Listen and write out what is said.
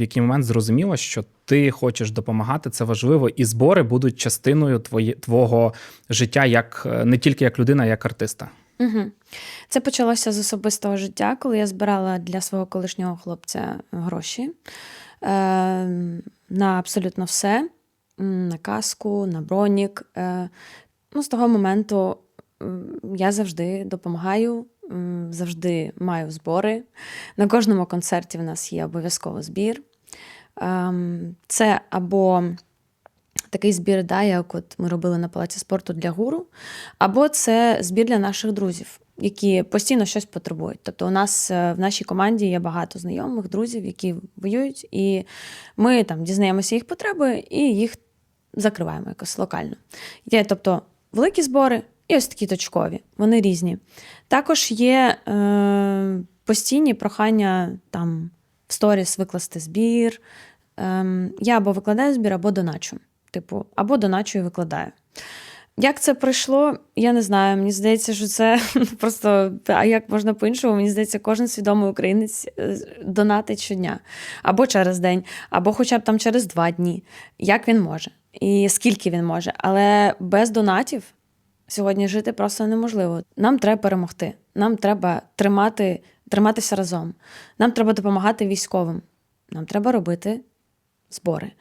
В який момент зрозуміло, що ти хочеш допомагати, це важливо, і збори будуть частиною твоє, твого життя як е, не тільки як людина, а як артиста. Угу. Це почалося з особистого життя, коли я збирала для свого колишнього хлопця гроші е, на абсолютно все: на каску, на бронік. Е, ну, з того моменту я завжди допомагаю, завжди маю збори. На кожному концерті в нас є обов'язково збір. Ем, Це або такий збір, да, як от ми робили на палаці спорту для гуру, або це збір для наших друзів, які постійно щось потребують. Тобто, у нас е, в нашій команді є багато знайомих, друзів, які воюють, і ми там дізнаємося їх потреби і їх закриваємо якось локально. Є, тобто, великі збори і ось такі точкові, вони різні. Також є е, постійні прохання там в сторіс викласти збір. Ем, я або викладаю збір, або доначу. Типу, або доначу і викладаю. Як це пройшло, я не знаю. Мені здається, що це просто а як можна по-іншому? Мені здається, кожен свідомий українець е, донатить щодня, або через день, або хоча б там через два дні. Як він може, і скільки він може. Але без донатів сьогодні жити просто неможливо. Нам треба перемогти. Нам треба тримати, триматися разом. Нам треба допомагати військовим. Нам треба робити збори.